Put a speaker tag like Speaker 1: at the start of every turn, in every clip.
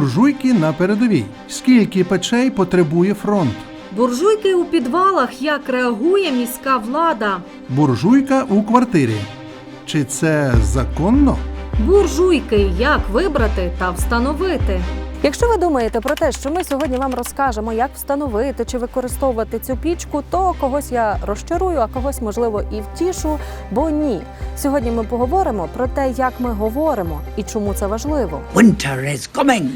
Speaker 1: Буржуйки на передовій. Скільки печей потребує фронт?
Speaker 2: Буржуйки у підвалах, як реагує міська влада.
Speaker 1: Буржуйка у квартирі. Чи це законно?
Speaker 2: Буржуйки, як вибрати та встановити.
Speaker 3: Якщо ви думаєте про те, що ми сьогодні вам розкажемо, як встановити чи використовувати цю пічку, то когось я розчарую, а когось можливо і втішу. Бо ні, сьогодні ми поговоримо про те, як ми говоримо і чому це важливо.
Speaker 4: Winter is coming.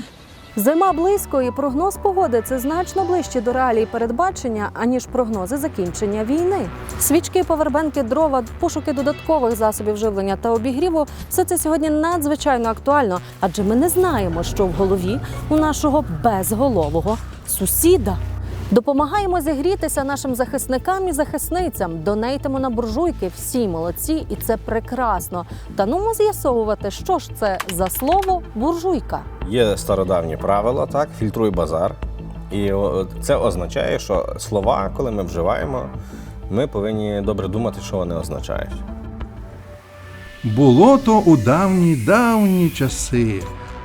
Speaker 3: Зима близько, і прогноз погоди це значно ближче до реалій передбачення, аніж прогнози закінчення війни. Свічки, повербенки, дрова, пошуки додаткових засобів живлення та обігріву все це сьогодні надзвичайно актуально, адже ми не знаємо, що в голові у нашого безголового сусіда. Допомагаємо зігрітися нашим захисникам і захисницям. Донейтимо на буржуйки. Всі молодці, і це прекрасно. Та ну з'ясовувати, що ж це за слово буржуйка.
Speaker 5: Є стародавні правила, так, фільтруй базар. І це означає, що слова, коли ми вживаємо, ми повинні добре думати, що вони означають.
Speaker 1: Було то у давні давні часи.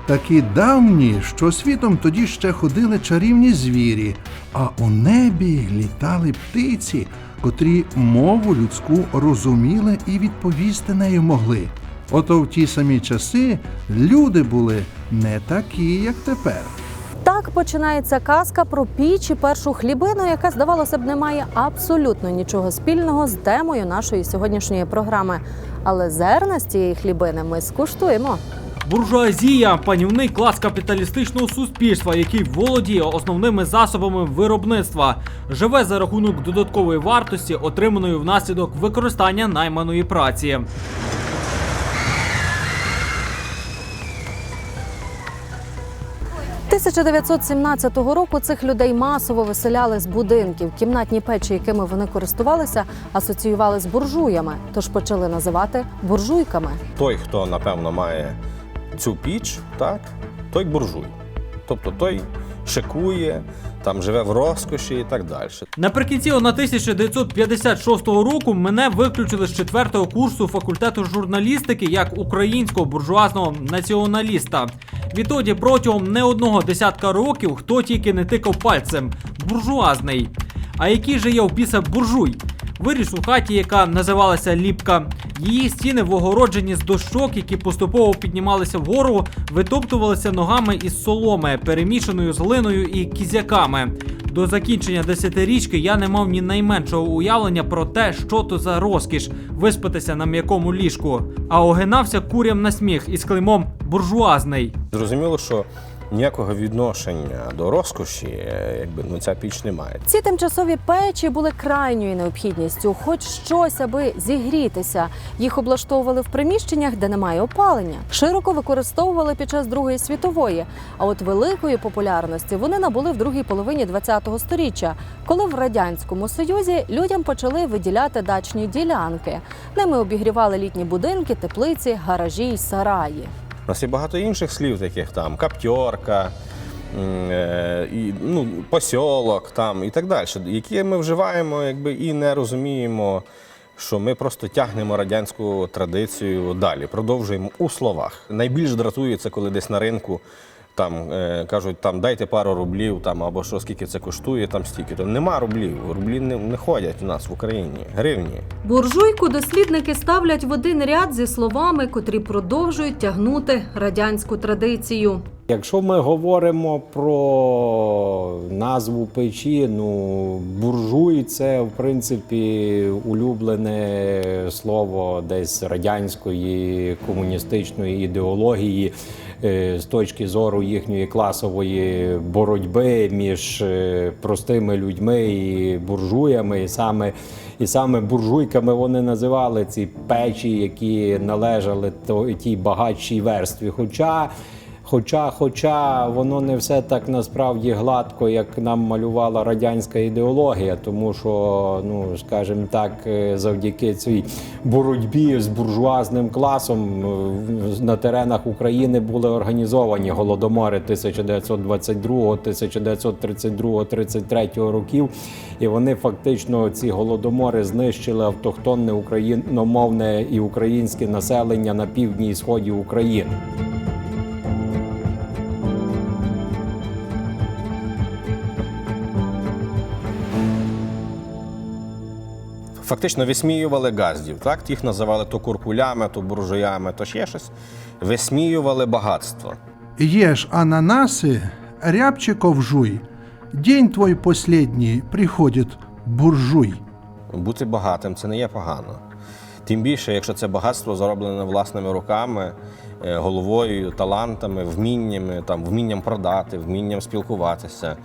Speaker 1: Такі давні, що світом тоді ще ходили чарівні звірі, а у небі літали птиці, котрі мову людську розуміли і відповісти нею могли. Ото в ті самі часи люди були не такі, як тепер.
Speaker 3: Так починається казка про піч і першу хлібину, яка, здавалося б, не має абсолютно нічого спільного з темою нашої сьогоднішньої програми. Але зерна з цієї хлібини ми скуштуємо.
Speaker 6: Буржуазія панівний клас капіталістичного суспільства, який володіє основними засобами виробництва, живе за рахунок додаткової вартості, отриманої внаслідок використання найманої праці.
Speaker 3: – 1917 року цих людей масово виселяли з будинків. Кімнатні печі, якими вони користувалися, асоціювали з буржуями, тож почали називати буржуйками.
Speaker 5: Той, хто напевно має цю піч, так, той буржуй. Тобто той шикує, там живе в розкоші і так далі.
Speaker 6: Наприкінці 1956 року мене виключили з четвертого курсу факультету журналістики як українського буржуазного націоналіста. Відтоді протягом не одного десятка років хто тільки не тикав пальцем буржуазний. А який же є в біса буржуй? Виріс у хаті, яка називалася Ліпка. Її стіни в огородженні з дощок, які поступово піднімалися вгору, витоптувалися ногами із соломи, перемішаною з глиною і кізяками. До закінчення десятирічки я не мав ні найменшого уявлення про те, що то за розкіш виспатися на м'якому ліжку, а огинався курям на сміх із клеймом буржуазний.
Speaker 5: Зрозуміло, що ніякого відношення до розкоші, е, якби ну ця піч не має.
Speaker 3: Ці тимчасові печі були крайньою необхідністю, хоч щось, аби зігрітися. Їх облаштовували в приміщеннях, де немає опалення. Широко використовували під час Другої світової. А от великої популярності вони набули в другій половині ХХ століття, коли в радянському союзі людям почали виділяти дачні ділянки. Ними обігрівали літні будинки, теплиці, гаражі й сараї.
Speaker 5: У нас є багато інших слів, таких там каптьорка, е, і, ну, посьолок там, і так далі, які ми вживаємо якби, і не розуміємо, що ми просто тягнемо радянську традицію далі, продовжуємо у словах. Найбільш дратує це, коли десь на ринку там е, кажуть, там дайте пару рублів, там або що скільки це коштує, там стільки. То нема рублів. Рублі не, не ходять у нас в Україні. Гривні.
Speaker 2: Буржуйку дослідники ставлять в один ряд зі словами, котрі продовжують тягнути радянську традицію.
Speaker 7: Якщо ми говоримо про назву печі, ну буржуй це в принципі улюблене слово десь радянської комуністичної ідеології з точки зору їхньої класової боротьби між е, простими людьми і буржуями, і саме. І саме буржуйками вони називали ці печі, які належали тій багатшій верстві. Хоча Хоча, хоча воно не все так насправді гладко, як нам малювала радянська ідеологія, тому що, ну скажімо так, е, завдяки цій боротьбі з буржуазним класом е, на теренах України були організовані голодомори 1922, 1932, 33 років, і вони фактично ці голодомори знищили автохтонне україномовне і українське населення на півдні і сході України.
Speaker 5: Фактично висміювали газдів. Так? Тих називали то куркулями, то буржуями, то ще щось. Висміювали багатство.
Speaker 1: Ешь ананасы, рябчиков жуй. День твой последний приходит буржуй.
Speaker 5: Бути багатим це не є погано. Тим більше, якщо це багатство зароблене власними руками, е, головою, талантами, вміннями, там, вмінням продати, вмінням спілкуватися,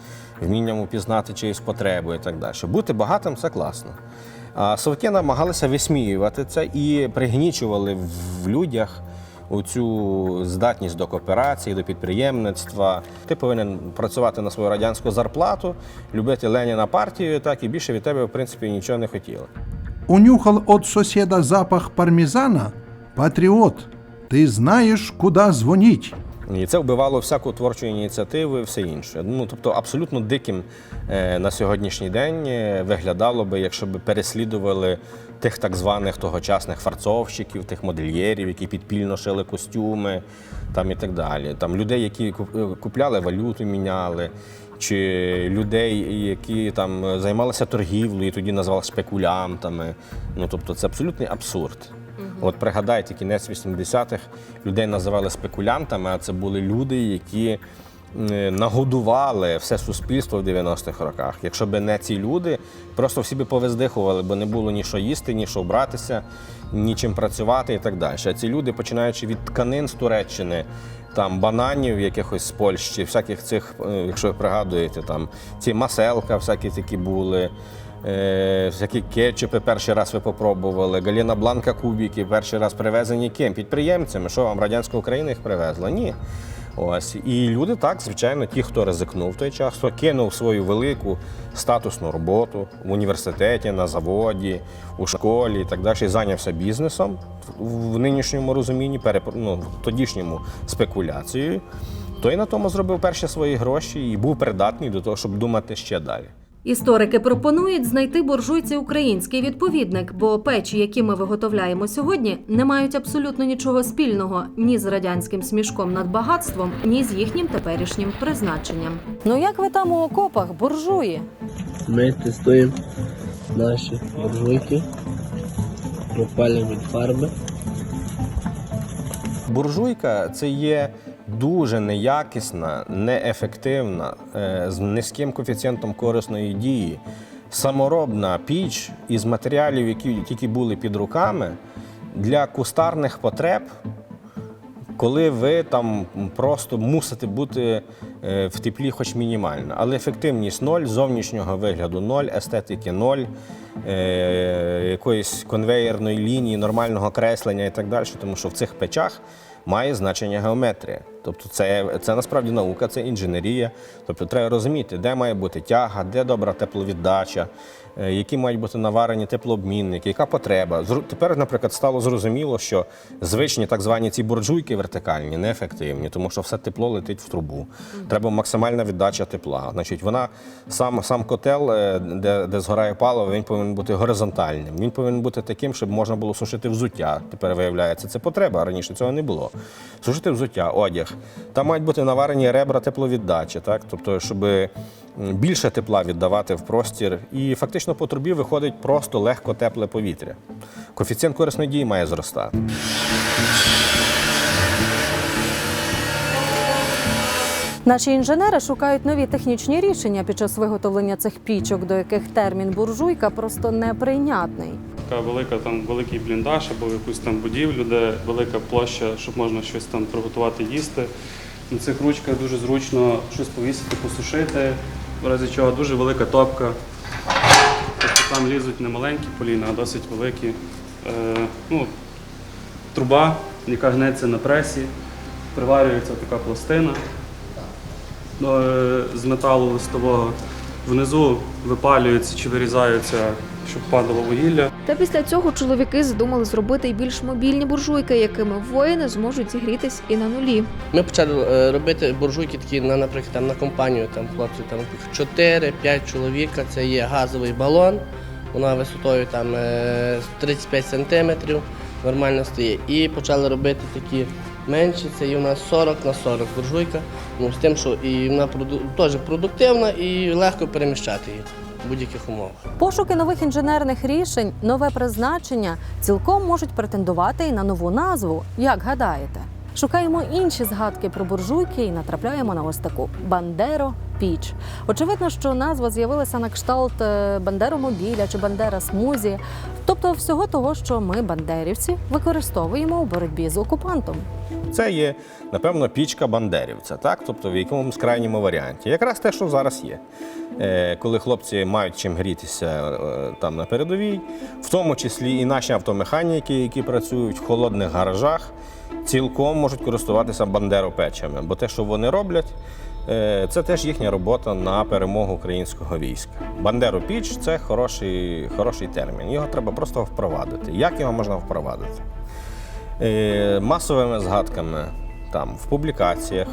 Speaker 5: вмінням упізнати чиюсь потребу і так далі. Бути багатим це класно. А совки намагалися висміювати це і пригнічували в людях оцю здатність до кооперації, до підприємництва. Ти повинен працювати на свою радянську зарплату, любити Леніна партію, так і більше від тебе, в принципі, нічого не хотіли.
Speaker 1: Унюхал от соседа запах пармезана? Патриот, ты знаешь, куда звонить.
Speaker 5: І це вбивало всяку творчу ініціативу і все інше. Ну тобто, абсолютно диким е, на сьогоднішній день е, виглядало би, якщо б переслідували тих так званих тогочасних фарцовщиків, тих модельєрів, які підпільно шили костюми, там і так далі. Там людей, які е, купляли валюту, міняли. Чи людей, які там займалися торгівлею, і тоді називали спекулянтами. Ну тобто це абсолютний абсурд. От пригадайте, кінець 80-х людей називали спекулянтами, а це були люди, які е, нагодували все суспільство в 90-х роках. Якщо б не ці люди, просто всі би повиздихували, бо не було ні що їсти, ні що братися, ні чим працювати і так далі. А ці люди, починаючи від тканин з Туреччини, там бананів якихось з Польщі, всяких цих, е, якщо ви пригадуєте, там ці маселка, всякі такі були. Е, всякі кетчупи перший раз ви попробували, Галіна Бланка кубики перший раз привезені ким? Підприємцями. Що вам радянська Україна їх привезла? Ні. Ось і люди так, звичайно, ті, хто ризикнув той час, хто кинув свою велику статусну роботу в університеті, на заводі, у школі і так далі, і зайнявся бізнесом в нинішньому розумінні, ну, в тодішньому спекуляцією. Той на тому зробив перші свої гроші і був придатний до того, щоб думати ще далі.
Speaker 2: Історики пропонують знайти буржуйці український відповідник, бо печі, які ми виготовляємо сьогодні, не мають абсолютно нічого спільного ні з радянським смішком над багатством, ні з їхнім теперішнім призначенням.
Speaker 3: Ну як ви там у окопах, буржуї?
Speaker 4: Ми тестуємо наші буржуйки, пропалюємо від фарби.
Speaker 5: Буржуйка це є дуже неякісна, неефективна, е, з низьким коефіцієнтом корисної дії, саморобна піч із матеріалів, які тільки були під руками, для кустарних потреб. Коли ви там просто мусите бути е, в теплі, хоч мінімально, але ефективність ноль, зовнішнього вигляду ноль, естетики ноль, е, якоїсь конвеєрної лінії, нормального креслення і так далі, тому що в цих печах має значення геометрія. Тобто це, це насправді наука, це інженерія. Тобто треба розуміти, де має бути тяга, де добра тепловіддача, які мають бути наварені теплообмінники, яка потреба. Тепер, наприклад, стало зрозуміло, що звичні так звані ці буржуйки вертикальні неефективні, тому що все тепло летить в трубу. Треба максимальна віддача тепла. Значить, вона сам, сам котел, е, де, де згорає паливо, він повинен бути горизонтальним. Він повинен бути таким, щоб можна було сушити взуття. Тепер виявляється, це потреба. Раніше цього не було. Сушити взуття, одяг. Там мають бути наварені ребра тепловіддачі, так? тобто, щоб більше тепла віддавати в простір. І фактично по трубі виходить просто легко тепле повітря. Коефіцієнт корисної дії має зростати.
Speaker 3: Наші інженери шукають нові технічні рішення під час виготовлення цих пічок, до яких термін буржуйка просто неприйнятний.
Speaker 8: Така велика там великий бліндаж або якусь там будівлю, де велика площа, щоб можна щось там приготувати їсти. На цих ручках дуже зручно щось повісити, посушити, в разі чого дуже велика топка. Тобто там лізуть не маленькі поліна, а досить великі. Е, ну, труба, яка гнеться на пресі, приварюється така пластина е, з металу листового. Внизу випалюється чи вирізаються, щоб падало вугілля.
Speaker 9: Та після цього чоловіки задумали зробити й більш мобільні буржуйки, якими воїни зможуть зігрітись і на нулі.
Speaker 4: Ми почали е, робити буржуйки такі на, наприклад, там, на компанію, там хлопці там 4-5 чоловіка. Це є газовий балон, вона висотою там е, 35 сантиметрів, нормально стоїть. І почали робити такі менші, це є у нас 40 на 40 буржуйка. Ну, з тим, що і вона теж продуктивна і легко переміщати її. Будь-яких умовах.
Speaker 3: Пошуки нових інженерних рішень, нове призначення цілком можуть претендувати і на нову назву. Як гадаєте? Шукаємо інші згадки про буржуйки і натрапляємо на ось таку Бандеро Піч. Очевидно, що назва з'явилася на кшталт е, Бандеромобіля чи Бандера Смузі, тобто всього того, що ми, бандерівці, використовуємо у боротьбі з окупантом.
Speaker 5: Це є, напевно, пічка бандерівця, так? тобто в якомусь крайньому варіанті. Якраз те, що зараз є. Е, Коли хлопці мають чим грітися е, там на передовій, в тому числі і наші автомеханіки, які працюють в холодних гаражах, цілком можуть користуватися бандеропечами. Бо те, що вони роблять, е, це теж їхня робота на перемогу українського війська. Бандеропіч це хороший, хороший термін. Його треба просто впровадити. Як його можна впровадити? Е, масовими згадками там, в публікаціях,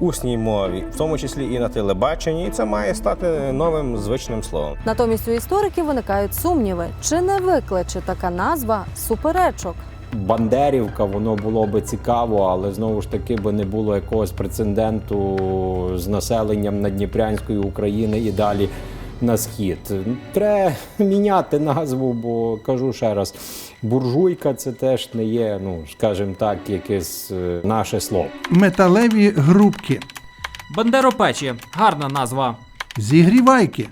Speaker 5: усній мові, в тому числі і на телебаченні, і це має стати новим звичним словом.
Speaker 3: Натомість у істориків виникають сумніви, чи не викличе така назва суперечок.
Speaker 7: Бандерівка, воно було би цікаво, але знову ж таки би не було якогось прецеденту з населенням Надніпрянської України і далі на схід. Треба міняти назву, бо кажу ще раз, буржуйка це теж не є, ну скажімо так, якесь е, наше слово.
Speaker 1: Металеві грубки,
Speaker 6: Бандеропечі гарна назва.
Speaker 1: зігрівайки,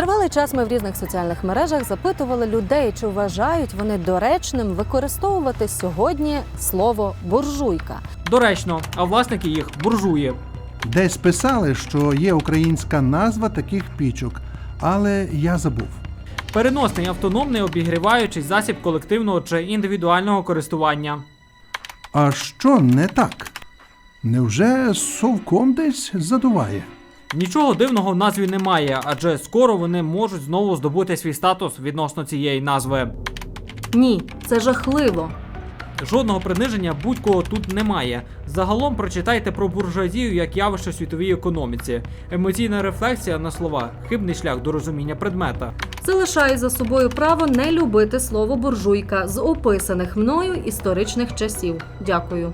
Speaker 3: Тривалий час ми в різних соціальних мережах запитували людей, чи вважають вони доречним використовувати сьогодні слово буржуйка.
Speaker 6: Доречно, а власники їх буржуї.
Speaker 1: десь писали, що є українська назва таких пічок, але я забув.
Speaker 6: Переносний автономний обігріваючий засіб колективного чи індивідуального користування.
Speaker 1: А що не так? Невже совком десь задуває?
Speaker 6: Нічого дивного в назві немає, адже скоро вони можуть знову здобути свій статус відносно цієї назви.
Speaker 2: Ні, це жахливо.
Speaker 6: Жодного приниження будь-кого тут немає. Загалом прочитайте про буржуазію як явище в світовій економіці. Емоційна рефлексія на слова хибний шлях до розуміння предмета.
Speaker 2: Залишаю за собою право не любити слово буржуйка з описаних мною історичних часів. Дякую.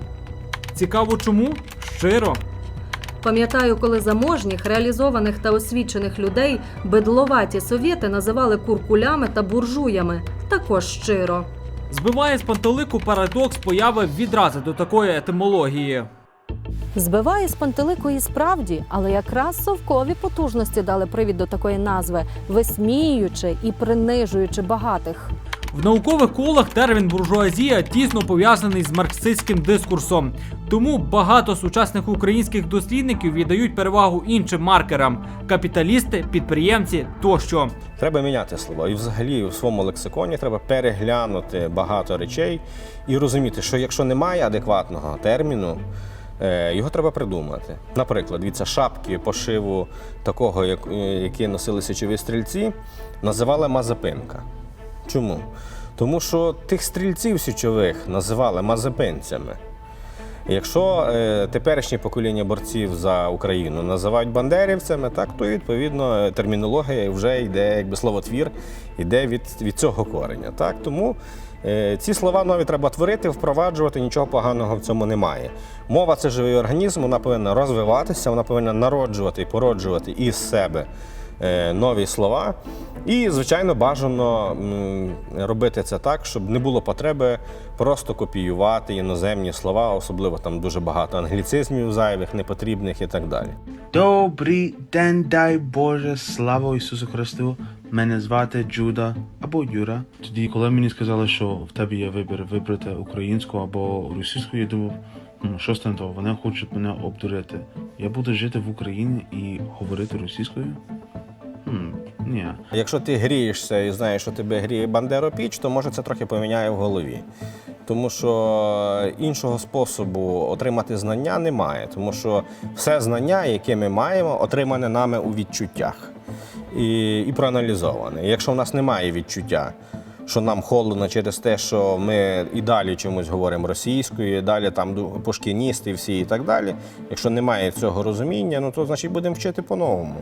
Speaker 6: Цікаво, чому? Щиро.
Speaker 2: Пам'ятаю, коли заможніх, реалізованих та освічених людей бедловаті совєти називали куркулями та буржуями. Також щиро.
Speaker 6: Збиває з пантелику парадокс появи відрази до такої етимології.
Speaker 3: Збиває з пантелику і справді, але якраз совкові потужності дали привід до такої назви, висміюючи і принижуючи багатих.
Speaker 6: В наукових колах термін буржуазія тісно пов'язаний з марксистським дискурсом. Тому багато сучасних українських дослідників віддають перевагу іншим маркерам: капіталісти, підприємці тощо.
Speaker 5: Треба міняти слова. І взагалі в своєму лексиконі треба переглянути багато речей і розуміти, що якщо немає адекватного терміну, е, його треба придумати. Наприклад, від шапки пошиву такого, як- е, які носили січові стрільці, називали мазепинка. Чому? Тому що тих стрільців січових називали мазепинцями. Якщо е, теперішнє покоління борців за Україну називають бандерівцями, так то відповідно е, термінологія вже йде, якби словотвір йде від, від цього кореня. Так тому е, ці слова нові треба творити, впроваджувати, нічого поганого в цьому немає. Мова це живий організм, вона повинна розвиватися, вона повинна народжувати і породжувати із себе нові слова. І, звичайно, бажано робити це так, щоб не було потреби просто копіювати іноземні слова, особливо там дуже багато англіцизмів зайвих, непотрібних і так далі.
Speaker 10: Добрий день, дай Боже, слава Ісусу Христу. Мене звати Джуда або Юра. Тоді, коли мені сказали, що в тебе є вибір вибрати українську або російську, я думав, що з того, вони хочуть мене обдурити. Я буду жити в Україні і говорити російською? Хм, ні.
Speaker 5: Якщо ти грієшся і знаєш, що тебе гріє Бандеропіч, то може це трохи поміняє в голові. Тому що іншого способу отримати знання немає. Тому що все знання, яке ми маємо, отримане нами у відчуттях і, і проаналізоване. Якщо в нас немає відчуття, що нам холодно через те, що ми і далі чомусь говоримо російською, і далі там пушкіністи всі і так далі. Якщо немає цього розуміння, ну то значить будемо вчити по-новому.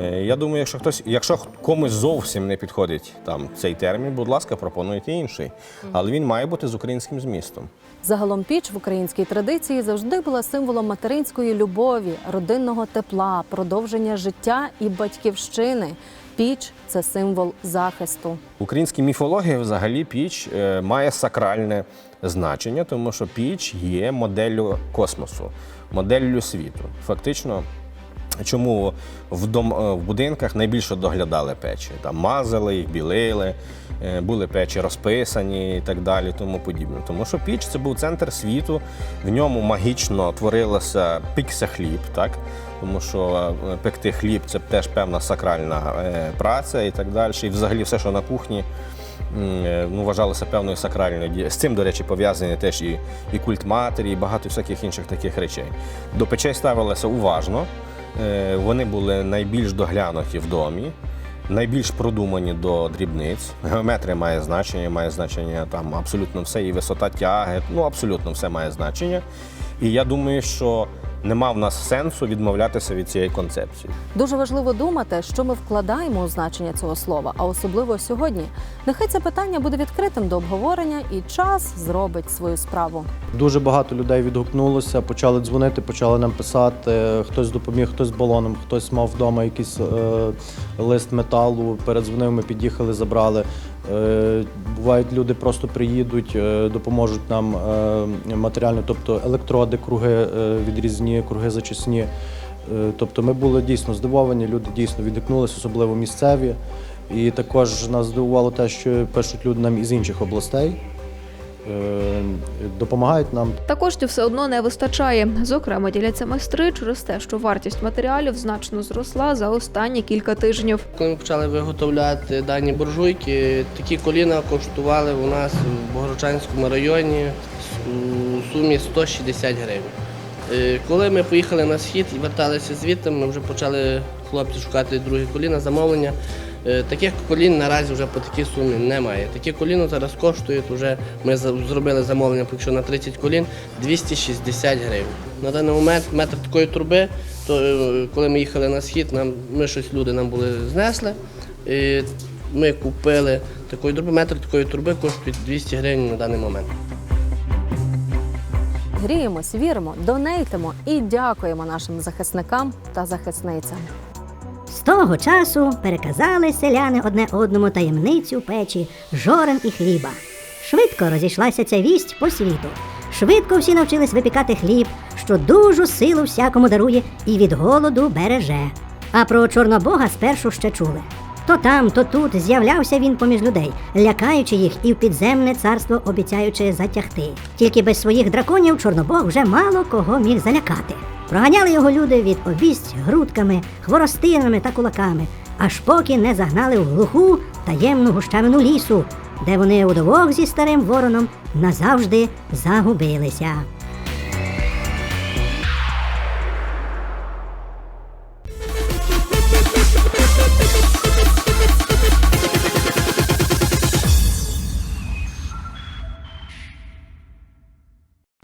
Speaker 5: Е, Я думаю, якщо хтось, якщо комусь зовсім не підходить там цей термін, будь ласка, пропонуйте інший. Але він має бути з українським змістом.
Speaker 3: Загалом піч в українській традиції завжди була символом материнської любові, родинного тепла, продовження життя і батьківщини. Піч це символ захисту.
Speaker 5: Українській міфології взагалі піч е, має сакральне значення, тому що піч є моделлю космосу, моделлю світу. Фактично, чому в, дом, е, в будинках найбільше доглядали печі? Там мазали їх, білили, е, були печі розписані і так далі, тому подібне. Тому що піч це був центр світу, в ньому магічно творилося пікся хліб, так? Тому що е, пекти хліб це теж певна сакральна е, праця і так далі. І взагалі все, що на кухні. е, Ну, вважалося певною сакральною дією. З цим, до речі, пов'язані теж і, і культ матері, і багато всяких інших таких речей. До печей ставилося уважно. Вони були найбільш доглянуті в домі, найбільш продумані до дрібниць. Геометрія має значення, має значення там абсолютно все, і висота тяги, ну абсолютно все має значення. І я думаю, що нема в нас сенсу відмовлятися від цієї концепції.
Speaker 3: Дуже важливо думати, що ми вкладаємо у значення цього слова, а особливо сьогодні. Нехай це питання буде відкритим до обговорення, і час зробить свою справу.
Speaker 11: Дуже багато людей відгукнулося, почали дзвонити, почали нам писати. Хтось допоміг, хтось балоном, хтось мав вдома якийсь е, лист металу. Передзвонив, ми під'їхали, забрали. Е, бувають, люди просто приїдуть, е, допоможуть нам е, матеріально, тобто електроди, круги відрізні, круги зачисні. Тобто ми були дійсно здивовані, люди дійсно відгукнулися, особливо місцеві. І також нас здивувало те, що пишуть люди нам із інших областей. Е, Допомагають нам
Speaker 9: Та коштів все одно не вистачає. Зокрема, діляться майстри через те, що вартість матеріалів значно зросла за останні кілька тижнів.
Speaker 4: Коли ми почали виготовляти дані буржуйки, такі коліна коштували у нас в Богородчанському районі у сумі 160 гривень. Е, Коли ми поїхали на схід і верталися звідти, ми вже почали хлопці шукати другі коліна, замовлення. Е, Таких колін наразі вже по такій сумі немає. Такі коліна зараз коштують вже. Ми зробили замовлення поки що на 30 колін 260 гривень. На даний момент метр такої труби, то е, коли ми їхали на схід, нам ми щось люди нам були знесли. І ми купили такої труби, метр такої труби коштує 200 гривень на даний момент.
Speaker 3: Гріємось, віримо, донейтимо і дякуємо нашим захисникам та захисницям.
Speaker 12: Того часу переказали селяни одне одному таємницю печі, жорен і хліба. Швидко розійшлася ця вість по світу. Швидко всі навчились випікати хліб, що дужу силу всякому дарує і від голоду береже. А про Чорнобога спершу ще чули. То там, то тут з'являвся він поміж людей, лякаючи їх і в підземне царство обіцяючи затягти. Тільки без своїх драконів Чорнобог вже мало кого міг залякати. Проганяли його люди від обість грудками, хворостинами та кулаками, аж поки не загнали в глуху таємну гущавину лісу, де вони удвох зі старим вороном назавжди загубилися.